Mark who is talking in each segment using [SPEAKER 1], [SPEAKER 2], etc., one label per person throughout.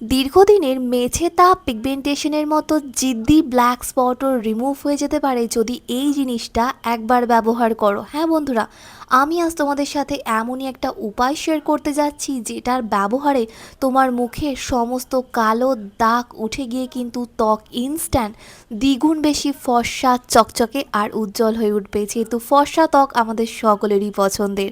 [SPEAKER 1] দীর্ঘদিনের মেছে তাপ পিগমেন্টেশনের মতো জিদ্দি ব্ল্যাক স্পটও রিমুভ হয়ে যেতে পারে যদি এই জিনিসটা একবার ব্যবহার করো। হ্যাঁ বন্ধুরা, আমি আজ তোমাদের সাথে এমনই একটা উপায় শেয়ার করতে যাচ্ছি যেটার ব্যবহারে তোমার মুখে সমস্ত কালো দাগ উঠে গিয়ে কিন্তু ত্বক ইনস্ট্যান্ট দ্বিগুণ বেশি ফর্সা, চকচকে আর উজ্জ্বল হয়ে উঠবে। যেহেতু ফর্সা ত্বক আমাদের সকলেরই পছন্দের।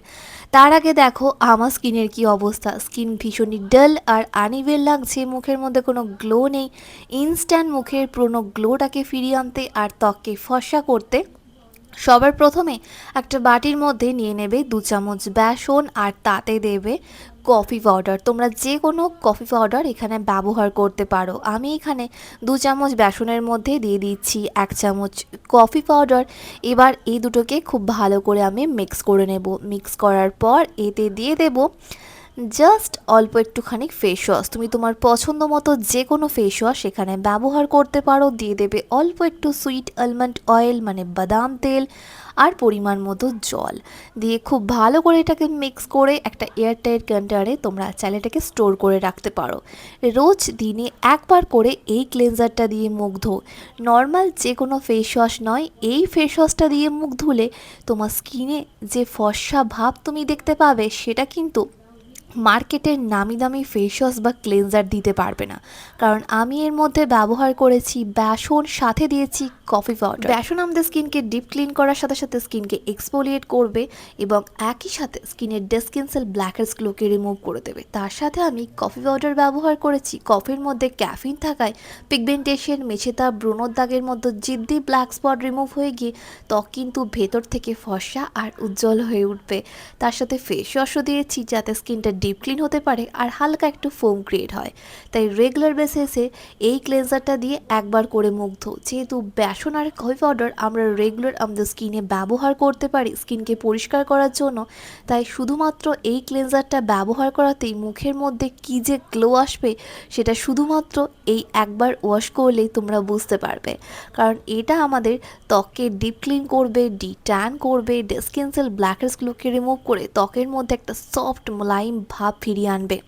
[SPEAKER 1] তার আগে দেখো আমার স্কিনের কি অবস্থা। স্কিন ভীষণই ডাল আর আনিভেল লাগছে। মুখের মধ্যে কোনো গ্লো নেই। ইনস্ট্যান্ট মুখের পুরনো গ্লোটাকে ফিরিয়ে আনতে আর ত্বককে ফসা করতে সবার প্রথমে একটা বাটির মধ্যে নিয়ে নেবে দু চামচ বেসন আর তাতে দেবে কফি পাউডার তোমরা যে কোনো কফি পাউডার এখানে ব্যবহার করতে পারো। আমি এখানে দু চামচ বেসনের মধ্যে দিয়ে দিচ্ছি এক চামচ কফি পাউডার এবার এই দুটোকে খুব ভালো করে আমি মিক্স করে নেব। মিক্স করার পর এতে দিয়ে দেব জাস্ট অল্প একটুখানি ফেস ওয়াশ তুমি তোমার পছন্দ মতো যে কোনো ফেস ওয়াশ এখানে ব্যবহার করতে পারো। দিয়ে দেবে অল্প একটু সুইট আলমন্ড অয়েল মানে বাদাম তেল আর পরিমাণ মতো জল। দিয়ে খুব ভালো করে এটাকে মিক্স করে একটা এয়ারটাইট কন্টেনারে তোমরা চাইলে এটাকে স্টোর করে রাখতে পারো। রোজ দিনে একবার করে এই ক্লেনজারটা দিয়ে মুখ ধো। নর্মাল যে কোনো ফেস ওয়াশ নয়, এই ফেস ওয়াশটা দিয়ে মুখ ধুলে তোমার স্কিনে যে ফর্সা ভাব তুমি দেখতে পাবে, সেটা কিন্তু মার্কেটের নামি দামি ফেস ওয়াশ বা ক্লেনজার দিতে পারবে না। কারণ আমি এর মধ্যে ব্যবহার করেছি, বেসন, সাথে দিয়েছি কফি পাউডার। বেসন আমাদের স্কিনকে ডিপ ক্লিন করার সাথে সাথে স্কিনকে এক্সফোলিয়েট করবে এবং একই সাথে স্কিনের ডেস্কিন সেল ব্ল্যাকেটসগুলোকে রিমুভ করে দেবে। তার সাথে আমি কফি পাউডার ব্যবহার করেছি। কফির মধ্যে ক্যাফিন থাকায় পিগমেন্টেশন মেছেতা ব্রণর দাগের মতো জিদ্দি ব্ল্যাক স্পট রিমুভ হয়ে গিয়ে ত্বক কিন্তু ভেতর থেকে ফর্সা আর উজ্জ্বল হয়ে উঠবে। তার সাথে ফেস ওয়াশও দিয়েছি যাতে স্কিনটা ডিপ ক্লিন হতে পারে আর হালকা একটু ফোম ক্রিয়েট হয়। তাই রেগুলার বেসিসে এই ক্লেনজারটা দিয়ে একবার করে মুগ্ধ যেহেতু বেসন আর কফি পাউডার আমরা রেগুলার আমাদের স্কিনে ব্যবহার করতে পারি স্কিনকে পরিষ্কার করার জন্য। তাই শুধুমাত্র এই ক্লেনজারটা ব্যবহার করাতেই মুখের মধ্যে কি যে গ্লো আসবে, সেটা শুধুমাত্র এই একবার ওয়াশ করলেই তোমরা বুঝতে পারবে। কারণ এটা আমাদের ত্বককে ডিপ ক্লিন করবে ডি ট্যান করবে স্কিন সেল ব্ল্যাকেটসগুলোকে রিমুভ করে ত্বকের মধ্যে একটা সফট মোলায়েম ভাব ফিরিয়ে আনবে।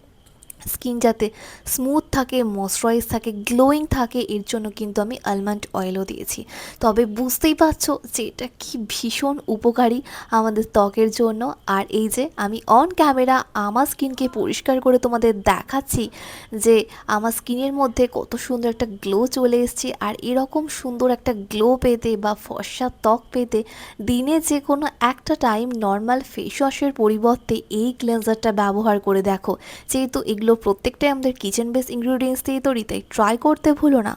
[SPEAKER 1] স্কিন যাতে স্মুথ থাকে ময়শ্চারাইজ থাকে গ্লোয়িং থাকে, এর জন্য কিন্তু আমি আলমন্ড অয়েলও দিয়েছি। তবে বুঝতেই পারছ যে এটা কি ভীষণ উপকারী আমাদের ত্বকের জন্য। আর এই যে আমি অন ক্যামেরা আমার স্কিনকে পরিষ্কার করে তোমাদের দেখাচ্ছি যে আমার স্কিনের মধ্যে কত সুন্দর একটা গ্লো চলে এসছে। আর এরকম সুন্দর একটা গ্লো পেতে বা ফর্সা ত্বক পেতে দিনে যে কোনো একটা টাইম নর্মাল ফেস ওয়াশের পরিবর্তে এই ক্লেন্সারটা ব্যবহার করে দেখো। যেহেতু এগুলো প্রত্যেকটাই আমাদের কিচেন বেস ইনগ্রিডিয়েন্টস দিয়ে তৈরি তাই ট্রাই করতে ভুলো না।